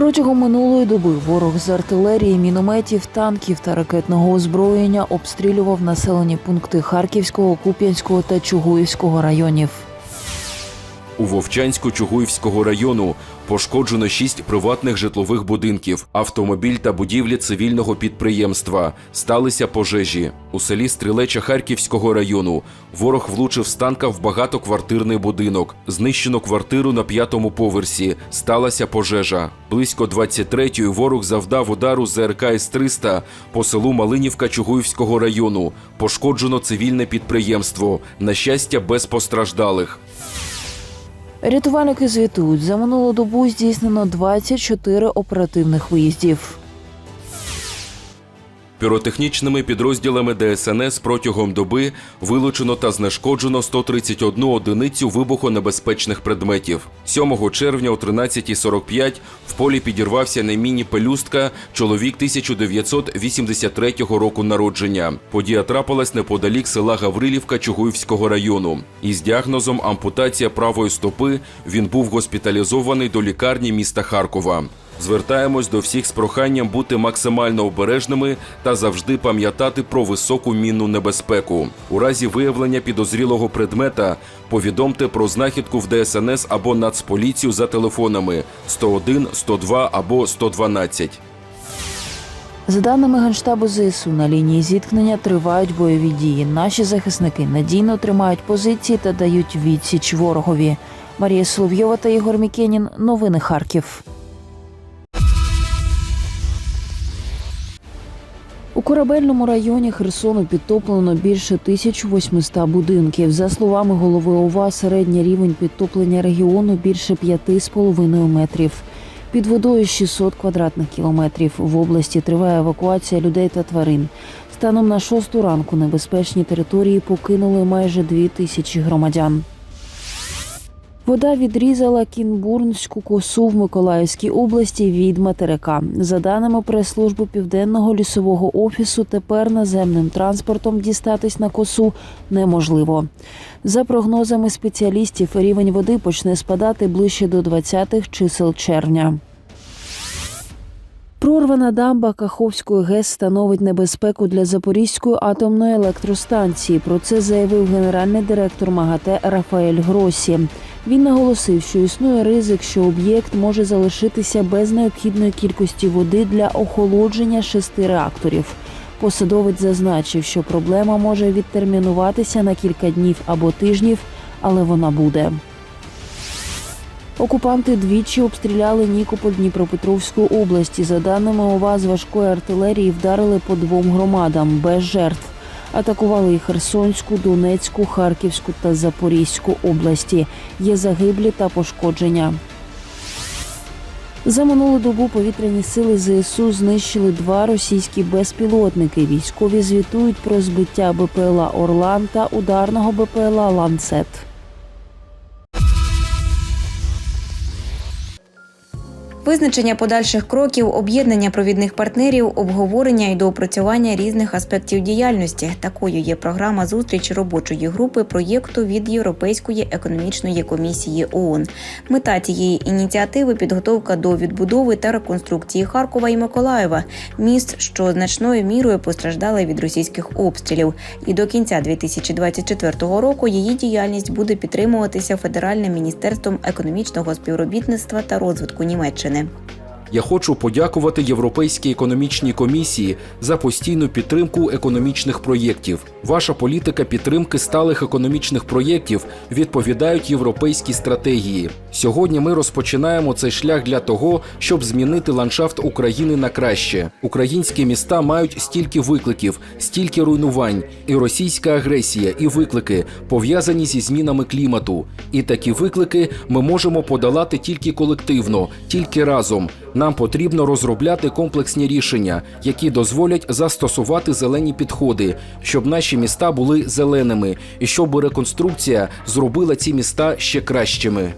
Протягом минулої доби ворог з артилерії, мінометів, танків та ракетного озброєння обстрілював населені пункти Харківського, Куп'янського та Чугуївського районів. У Вовчанську-Чугуївського району пошкоджено шість приватних житлових будинків, автомобіль та будівлі цивільного підприємства. Сталися пожежі. У селі Стрілеча Харківського району ворог влучив з танка в багатоквартирний будинок. Знищено квартиру на п'ятому поверсі. Сталася пожежа. Близько 23-ї ворог завдав удару з ЗРК С-300 по селу Малинівка Чугуївського району. Пошкоджено цивільне підприємство. На щастя, без постраждалих. Рятувальники звітують, за минулу добу здійснено 24 оперативних виїздів. Піротехнічними підрозділами ДСНС протягом доби вилучено та знешкоджено 131 одиницю вибухонебезпечних предметів. 7 червня о 13.45 в полі підірвався на міні пелюстка чоловік 1983 року народження. Подія трапилась неподалік села Гаврилівка Чугуївського району. Із діагнозом ампутація правої стопи він був госпіталізований до лікарні міста Харкова. Звертаємось до всіх з проханням бути максимально обережними та завжди пам'ятати про високу мінну небезпеку. У разі виявлення підозрілого предмета повідомте про знахідку в ДСНС або Нацполіцію за телефонами 101, 102 або 112. За даними Генштабу ЗСУ, на лінії зіткнення тривають бойові дії. Наші захисники надійно тримають позиції та дають відсіч ворогові. Марія Соловйова та Ігор Мікенін. Новини Харків. У корабельному районі Херсону підтоплено більше 1800 будинків. За словами голови ОВА, середній рівень підтоплення регіону більше 5,5 метрів. Під водою 600 квадратних кілометрів. В області триває евакуація людей та тварин. Станом на шосту ранку небезпечні території покинули майже дві тисячі громадян. Вода відрізала Кінбурнську косу в Миколаївській області від материка. За даними прес-служби Південного лісового офісу, тепер наземним транспортом дістатись на косу неможливо. За прогнозами спеціалістів, рівень води почне спадати ближче до 20-х чисел червня. Прорвана дамба Каховської ГЕС становить небезпеку для Запорізької атомної електростанції. Про це заявив генеральний директор МАГАТЕ Рафаель Гросі. Він наголосив, що існує ризик, що об'єкт може залишитися без необхідної кількості води для охолодження шести реакторів. Посадовець зазначив, що проблема може відтермінуватися на кілька днів або тижнів, але вона буде. Окупанти двічі обстріляли Нікополь Дніпропетровської області. За даними ОВА, з важкої артилерії вдарили по двом громадам без жертв. Атакували і Херсонську, Донецьку, Харківську та Запорізьку області. Є загиблі та пошкодження. За минулу добу повітряні сили ЗСУ знищили два російські безпілотники. Військові звітують про збиття БПЛА Орлан та ударного БПЛА Ланцет. Визначення подальших кроків, об'єднання провідних партнерів, обговорення і доопрацювання різних аспектів діяльності. Такою є програма зустрічі робочої групи проєкту від Європейської економічної комісії ООН. Мета цієї ініціативи підготовка до відбудови та реконструкції Харкова і Миколаєва, міст, що значною мірою постраждали від російських обстрілів. І до кінця 2024 року її діяльність буде підтримуватися Федеральним міністерством економічного співробітництва та розвитку Німеччини. України. Я хочу подякувати Європейській економічній комісії за постійну підтримку економічних проєктів. Ваша політика підтримки сталих економічних проєктів відповідають європейській стратегії. Сьогодні ми розпочинаємо цей шлях для того, щоб змінити ландшафт України на краще. Українські міста мають стільки викликів, стільки руйнувань, і російська агресія, і виклики пов'язані зі змінами клімату. І такі виклики ми можемо подолати тільки колективно, тільки разом. Нам потрібно розробляти комплексні рішення, які дозволять застосувати зелені підходи, щоб наші міста були зеленими, і щоб реконструкція зробила ці міста ще кращими.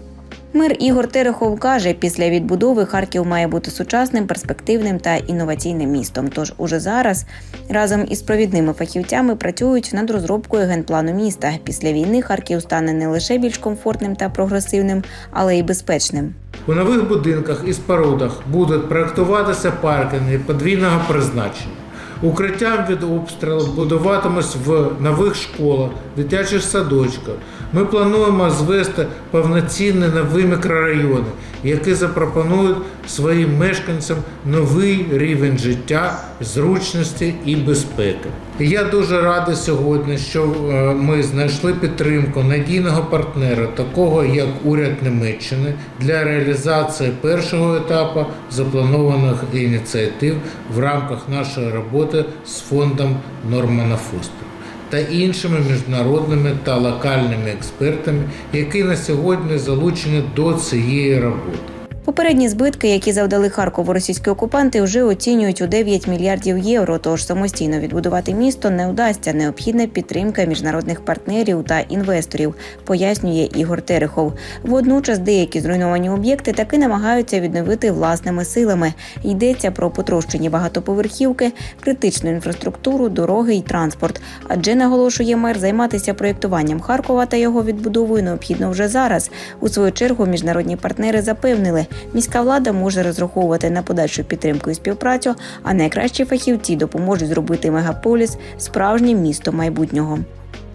Мер Ігор Терехов каже, після відбудови Харків має бути сучасним, перспективним та інноваційним містом. Тож уже зараз разом із провідними фахівцями працюють над розробкою генплану міста. Після війни Харків стане не лише більш комфортним та прогресивним, але й безпечним. У нових будинках і спорудах будуть проектуватися паркінги подвійного призначення. Укриттям від обстрілу будуватимось в нових школах, дитячих садочках. Ми плануємо звести повноцінні нові мікрорайони, які запропонують своїм мешканцям новий рівень життя, зручності і безпеки. Я дуже радий сьогодні, що е, ми знайшли підтримку надійного партнера, такого як уряд Німеччини, для реалізації першого етапу запланованих ініціатив в рамках нашої роботи з фондом Нормана Фостера та іншими міжнародними та локальними експертами, які на сьогодні залучені до цієї роботи. Попередні збитки, які завдали Харкову російські окупанти, вже оцінюють у 9 мільярдів євро. Тож самостійно відбудувати місто не вдасться. Необхідна підтримка міжнародних партнерів та інвесторів, пояснює Ігор Терехов. Водночас деякі зруйновані об'єкти таки намагаються відновити власними силами. Йдеться про потрощені багатоповерхівки, критичну інфраструктуру, дороги й транспорт. Адже наголошує мер, займатися проєктуванням Харкова та його відбудовою необхідно вже зараз. У свою чергу міжнародні партнери запевнили, міська влада може розраховувати на подальшу підтримку і співпрацю, а найкращі фахівці допоможуть зробити мегаполіс справжнім містом майбутнього.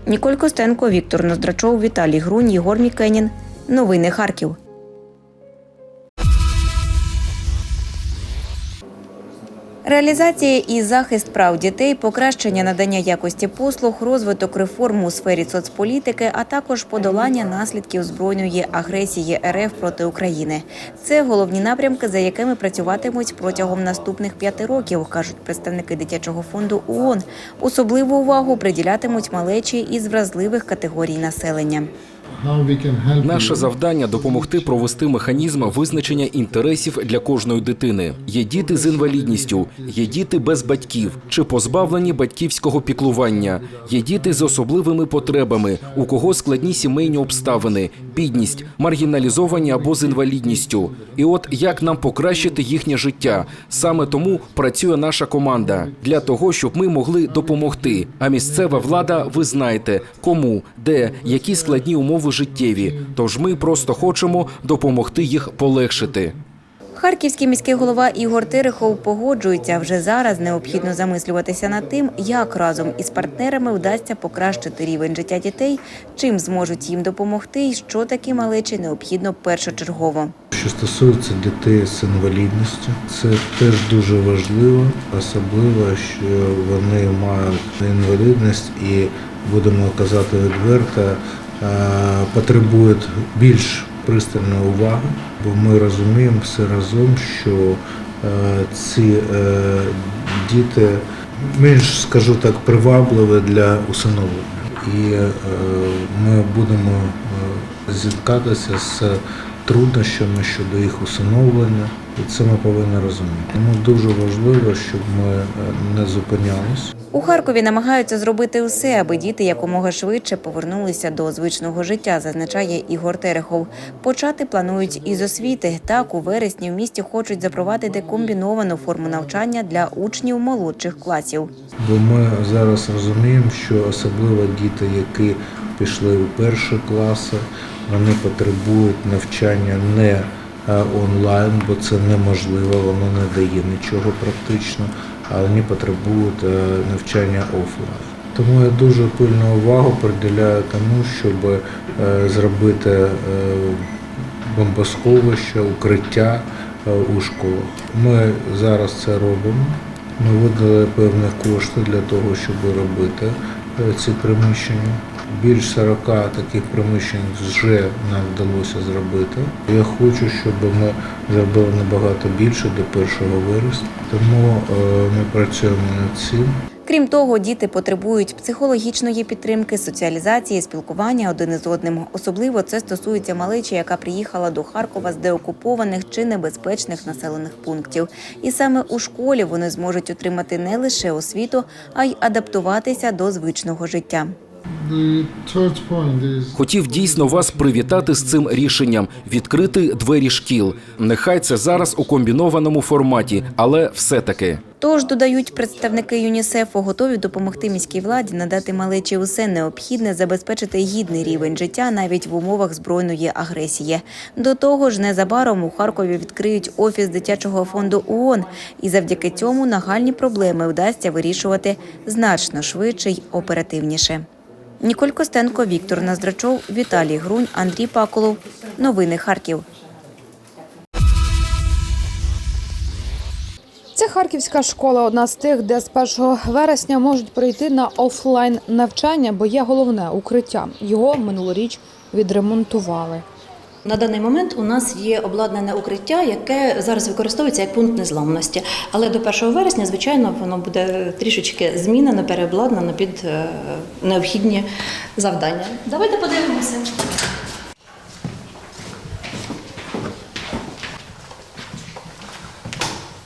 Ніколь Костенко, Віктор Ноздрачов, Віталій Грунь, Єгор Мікенін. Новини Харків. Реалізація і захист прав дітей, покращення надання якості послуг, розвиток реформ у сфері соцполітики, а також подолання наслідків збройної агресії РФ проти України. Це головні напрямки, за якими працюватимуть протягом наступних п'яти років, кажуть представники дитячого фонду ООН. Особливу увагу приділятимуть малечі із вразливих категорій населення. Наше завдання допомогти провести механізм визначення інтересів для кожної дитини. Є діти з інвалідністю, є діти без батьків чи позбавлені батьківського піклування, є діти з особливими потребами, у кого складні сімейні обставини, бідність, маргіналізовані або з інвалідністю. І от як нам покращити їхнє життя? Саме тому працює наша команда для того, щоб ми могли допомогти. А місцева влада, ви знаєте, кому, де, які складні умови життєві. Тож ми просто хочемо допомогти їх полегшити. Харківський міський голова Ігор Терехов погоджується вже зараз. Необхідно замислюватися над тим, як разом із партнерами вдасться покращити рівень життя дітей, чим зможуть їм допомогти, і що такі малечі необхідно першочергово. Що стосується дітей з інвалідністю, це теж дуже важливо, особливо, що вони мають інвалідність і будемо казати відверто, потребують більш пристальної уваги, бо ми розуміємо все разом, що е, ці е, діти менш, скажу так, привабливі для усиновлення. І е, ми будемо е, зіткатися з труднощами щодо їх усиновлення, і це ми повинні розуміти. Тому дуже важливо, щоб ми е, не зупинялись. У Харкові намагаються зробити усе, аби діти якомога швидше повернулися до звичного життя, зазначає Ігор Терехов. Почати планують із освіти. Так, у вересні в місті хочуть запровадити комбіновану форму навчання для учнів молодших класів. Бо ми зараз розуміємо, що особливо діти, які пішли у перші класи, вони потребують навчання не онлайн, бо це неможливо, воно не дає нічого практично, а вони потребують е, навчання офлайн. Тому я дуже пильну увагу приділяю тому, щоб е, зробити е, бомбосховище, укриття е, у школах. Ми зараз це робимо. Ми видали певні кошти для того, щоб робити е, ці приміщення. Більш 40 таких приміщень вже нам вдалося зробити. Я хочу, щоб ми зробили набагато більше до 1 вересня. Тому е, ми працюємо над цим. Крім того, діти потребують психологічної підтримки, соціалізації, спілкування один із одним. Особливо це стосується малечі, яка приїхала до Харкова з деокупованих чи небезпечних населених пунктів. І саме у школі вони зможуть отримати не лише освіту, а й адаптуватися до звичного життя. Хотів дійсно вас привітати з цим рішенням відкрити двері шкіл. Нехай це зараз у комбінованому форматі, але все таки. Тож, додають представники ЮНІСЕФу, готові допомогти міській владі надати малечі усе необхідне, забезпечити гідний рівень життя навіть в умовах збройної агресії. До того ж, незабаром у Харкові відкриють офіс дитячого фонду ООН, і завдяки цьому нагальні проблеми вдасться вирішувати значно швидше й оперативніше. Ніколь Костенко, Віктор Наздрачов, Віталій Грунь, Андрій Паколов. Новини Харків. Це харківська школа, одна з тих, де з 1 вересня можуть прийти на офлайн навчання, бо є головне укриття. Його минулоріч відремонтували. На даний момент у нас є обладнане укриття, яке зараз використовується як пункт незламності. Але до 1 вересня, звичайно, воно буде трішечки змінено, переобладнано під е, необхідні завдання. Давайте подивимося.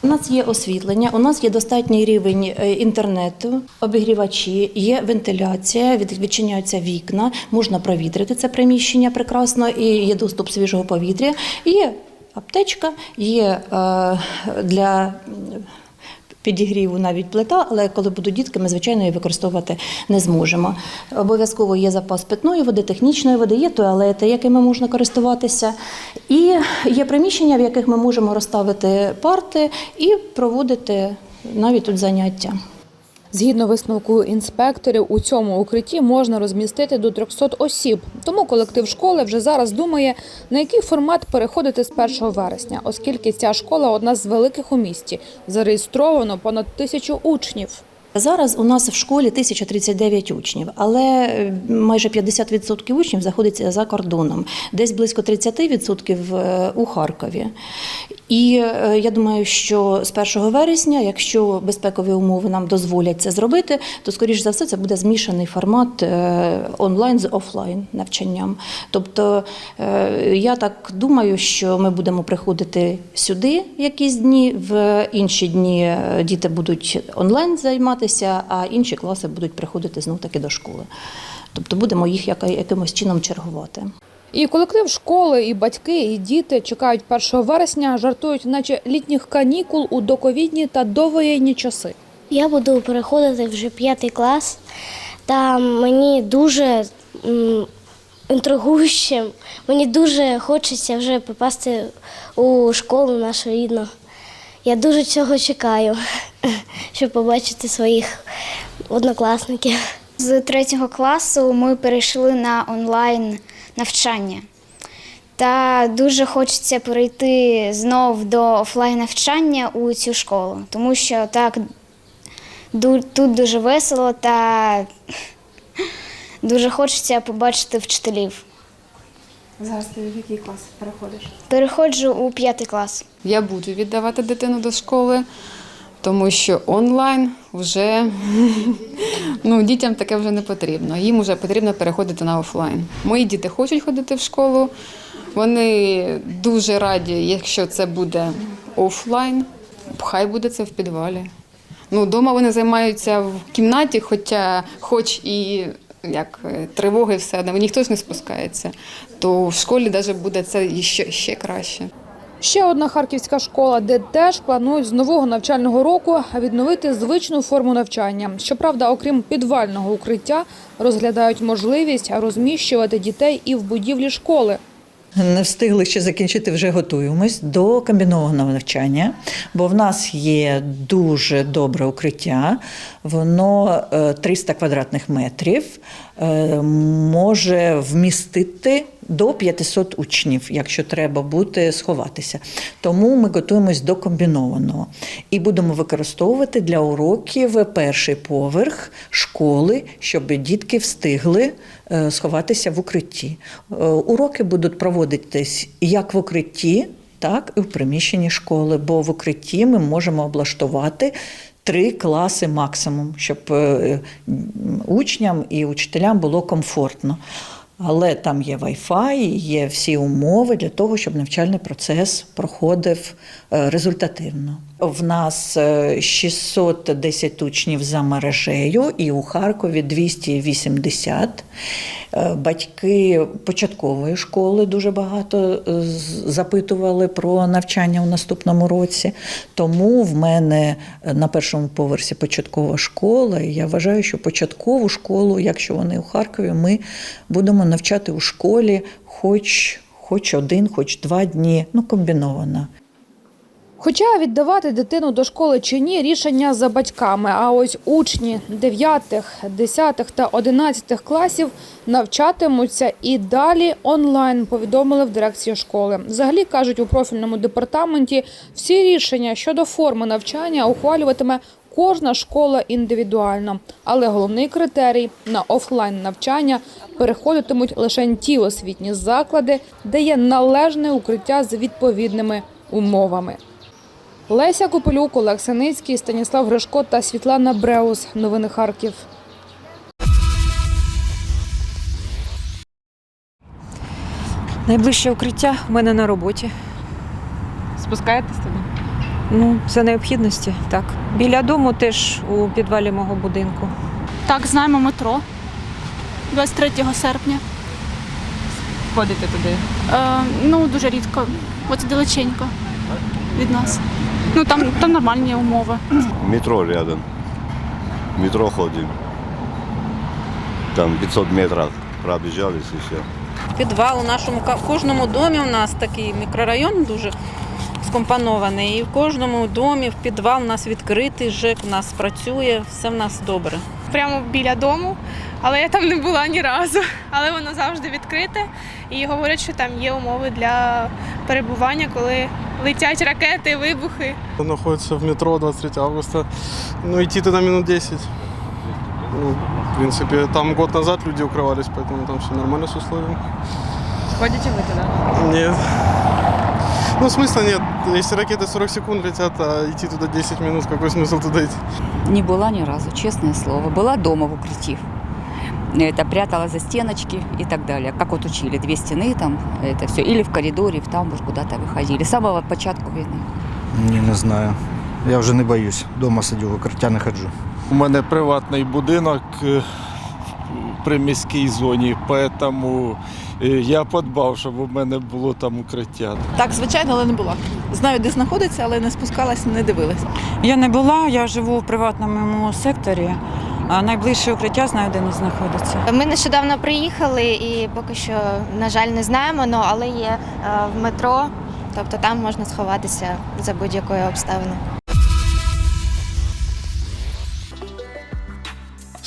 У нас є освітлення, у нас є достатній рівень е, інтернету, обігрівачі, є вентиляція, відчиняються вікна, можна провітрити це приміщення прекрасно, і є доступ свіжого повітря. Є аптечка, є е, для підігріву навіть плита, але коли будуть дітки, ми звичайно її використовувати не зможемо. Обов'язково є запас питної води, технічної води, є туалети, якими можна користуватися, і є приміщення, в яких ми можемо розставити парти і проводити навіть тут заняття. Згідно висновку інспекторів, у цьому укритті можна розмістити до 300 осіб. Тому колектив школи вже зараз думає, на який формат переходити з 1 вересня, оскільки ця школа одна з великих у місті. Зареєстровано понад тисячу учнів. Зараз у нас в школі 1039 учнів, але е, майже 50% учнів знаходиться за кордоном, десь близько 30% е, у Харкові. І е, я думаю, що з 1 вересня, якщо безпекові умови нам дозволять це зробити, то скоріш за все це буде змішаний формат онлайн з офлайн навчанням. Тобто я так думаю, що ми будемо приходити сюди якісь дні, в інші дні діти будуть онлайн займатися, а інші класи будуть приходити знов таки до школи. Тобто будемо їх якимось чином чергувати. І колектив школи, і батьки, і діти чекають 1 вересня, жартують, наче літніх канікул у доковідні та довоєнні часи. Я буду переходити вже п'ятий клас, та мені дуже інтригуюче, мені дуже хочеться вже попасти у школу нашу рідну. Я дуже цього чекаю, щоб побачити своїх однокласників. З третього класу ми перейшли на онлайн навчання. Та дуже хочеться перейти знов до офлайн навчання у цю школу, тому що так тут дуже весело та дуже хочеться побачити вчителів. Зараз ти в який клас переходиш? Переходжу у п'ятий клас. Я буду віддавати дитину до школи, тому що онлайн вже ну, дітям таке вже не потрібно. Їм вже потрібно переходити на офлайн. Мої діти хочуть ходити в школу. Вони дуже раді, якщо це буде офлайн. Хай буде це в підвалі. Ну, вдома вони займаються в кімнаті, хоча, хоч і як е, тривоги, все одно ніхто ж не спускається. То в школі навіть буде це ще, ще краще. Ще одна харківська школа, де теж планують з нового навчального року відновити звичну форму навчання. Щоправда, окрім підвального укриття, розглядають можливість розміщувати дітей і в будівлі школи. Не встигли ще закінчити, вже готуємось до комбінованого навчання, бо в нас є дуже добре укриття. Воно е, 300 квадратних метрів е, може вмістити до 500 учнів, якщо треба буде сховатися. Тому ми готуємось до комбінованого і будемо використовувати для уроків перший поверх школи, щоб дітки встигли е, сховатися в укритті. Е, Уроки будуть проводитись як в укритті, так і в приміщенні школи, бо в укритті ми можемо облаштувати. Три класи максимум, щоб е, учням і учителям було комфортно. Але там є Wi-Fi, є всі умови для того, щоб навчальний процес проходив е, результативно. В нас е, 610 учнів за мережею, і у Харкові 280. Е, Батьки початкової школи дуже багато е, запитували про навчання у наступному році. Тому в мене е, на першому поверсі початкова школа. І я вважаю, що початкову школу, якщо вони у Харкові, ми будемо навчати у школі хоч, хоч один, хоч два дні, ну комбіновано. Хоча віддавати дитину до школи чи ні, рішення за батьками. А ось учні 9, 10 та 11 класів навчатимуться і далі онлайн. Повідомили в дирекції школи. Взагалі кажуть у профільному департаменті, всі рішення щодо форми навчання ухвалюватиме кожна школа індивідуально. Але головний критерій на офлайн навчання переходитимуть лише ті освітні заклади, де є належне укриття з відповідними умовами. Леся Копелюк, Олег Синицький, Станіслав Гришко та Світлана Бреус. Новини Харків. Найближче укриття в мене на роботі. Спускаєтесь туди? Ну, це необхідності, так. Біля дому теж у підвалі мого будинку. Так, знаємо метро 23 серпня. Ходите туди? Е, ну, дуже рідко. От далеченько від нас. Ну, там, там нормальні умови. Метро рядом. Метро ходим. Там 500 метров пробежались и все. Підвал у нашому в кожному домі у нас такий мікрорайон дуже скомпонований. І в кожному домі в підвал у нас відкритий, ЖЕК у нас працює, все в нас добре. Прямо біля дому, але я там не була ні разу. Але воно завжди відкрите. І говорять, що там є умови для перебування, коли летять ракети, вибухи. Он находится в метро 23 августа. Ну, идти туда минут 10. Ну, в принципе, там год назад люди укрывались, поэтому там все нормально с условием. Ходите ви туди? Нет. Ну, смысла нет. Если ракеты 40 секунд летят, а идти туда 10 минут, какой смысл туда идти? Не была ни разу, честное слово. Была дома в укрытии. Это прятала за стеночки и так далее. Как вот учили, две стены там, это все. Или в коридоре, в тамбур куда-то выходили. С самого початку войны. Ні, не знаю. Я вже не боюсь. Дома сидю, в укриття не ходжу. У мене приватний будинок е, в приміській зоні, тому е, я подбав, щоб у мене було там укриття. Так, звичайно, але не була. Знаю, де знаходиться, але не спускалась, не дивилась. Я не була, я живу в приватному секторі, а найближче укриття знаю, де воно знаходиться. Ми нещодавно приїхали і поки що, на жаль, не знаємо, але є е, в метро, тобто там можна сховатися за будь-якої обставини.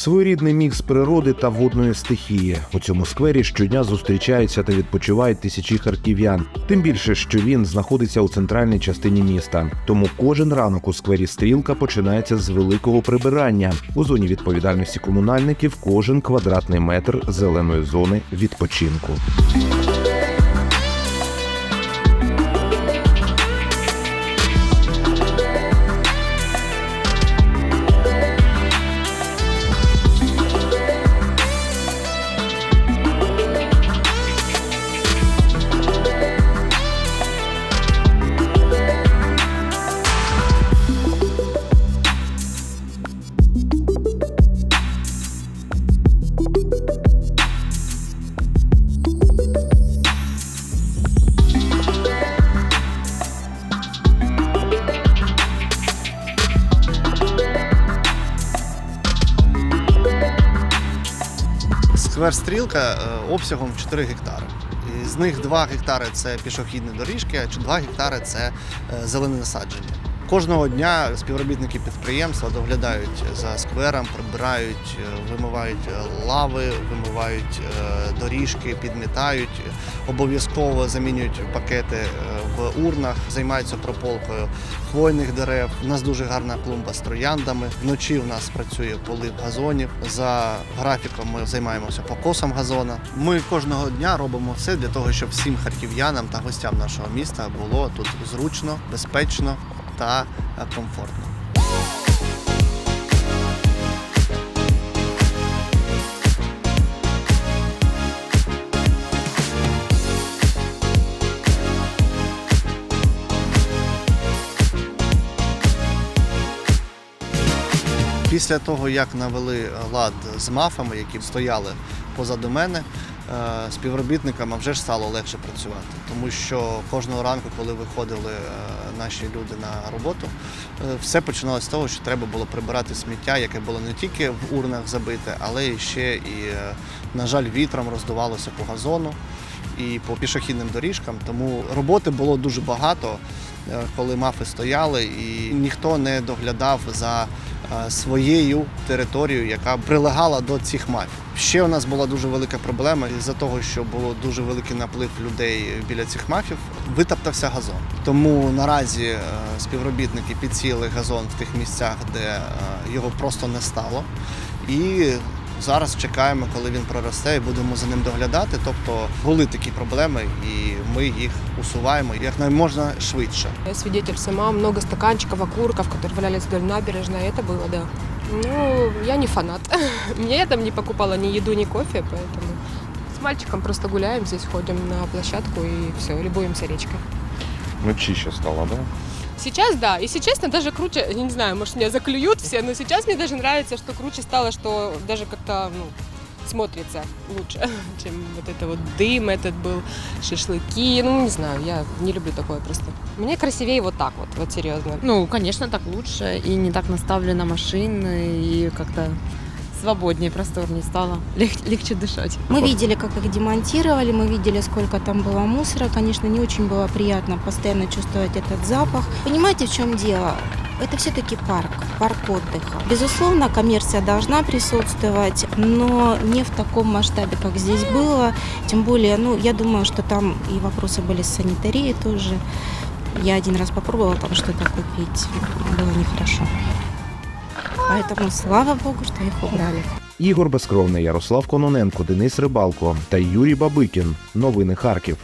Своєрідний мікс природи та водної стихії. У цьому сквері щодня зустрічаються та відпочивають тисячі харків'ян. Тим більше, що він знаходиться у центральній частині міста. Тому кожен ранок у сквері стрілка починається з великого прибирання. У зоні відповідальності комунальників кожен квадратний метр зеленої зони відпочинку. Сквер стрілка е, обсягом 4 гектари. І з них 2 гектари це пішохідні доріжки, а 2 гектари це е, зелене насадження. Кожного дня співробітники підприємства доглядають за сквером, прибирають, е, вимивають лави, вимивають доріжки, підмітають, обов'язково замінюють пакети в урнах, займаються прополкою хвойних дерев. У нас дуже гарна клумба з трояндами. Вночі в нас працює полив газонів. За графіком ми займаємося покосом газона. Ми кожного дня робимо все для того, щоб всім харків'янам та гостям нашого міста було тут зручно, безпечно та комфортно. Після того, як навели лад з мафами, які стояли позаду мене, е, співробітникам вже ж стало легше працювати, тому що кожного ранку, коли виходили е, наші люди на роботу, е, все починалося з того, що треба було прибирати сміття, яке було не тільки в урнах забите, але ще і, е, на жаль, вітром роздувалося по газону і по пішохідним доріжкам. Тому роботи було дуже багато, е, коли мафи стояли, і ніхто не доглядав за е, своєю територією, яка прилегала до цих мафів. Ще у нас була дуже велика проблема із-за того, що було дуже великий наплив людей біля цих мафів. Витоптався газон. Тому наразі е, співробітники підсіли газон в тих місцях, де е, його просто не стало. І зараз чекаємо, коли він проросте, і будемо за ним доглядати. Тобто були такі проблеми, і ми їх усуваємо якнайможна швидше. Я свидетель сама, много стаканчиков, окурков, которые валялись вдоль набережной, это было, да. Ну, я не фанат. Я там не покупала ни еду, ни кофе, поэтому с мальчиком просто гуляем здесь, ходим на площадку и все, любуемся речкой. Ну чище стало, да? Сейчас да, и если честно, даже круче, я не знаю, может меня заклюют все, но сейчас мне даже нравится, что круче стало, что даже как-то, ну, смотрится лучше, чем вот это вот дым этот был, шашлыки, ну, не знаю, я не люблю такое просто. Мне красивее вот так вот, вот серьезно. Ну, конечно, так лучше. И не так наставлено машины, и как-то свободнее, просторнее стало. Лег- легче дышать. Мы видели, как их демонтировали, мы видели, сколько там было мусора. Конечно, не очень было приятно постоянно чувствовать этот запах. Понимаете, в чем дело? Это все-таки парк, парк отдыха. Безусловно, коммерция должна присутствовать, но не в таком масштабе, как здесь было. Тем более, ну, я думаю, что там и вопросы были с санитарией тоже. Я один раз попробовала там что-то купить. Было нехорошо. Поэтому слава богу, что их убрали. Ігор Безкровний, Ярослав Кононенко, Денис Рибалко та Юрій Бабикін. Новини Харків.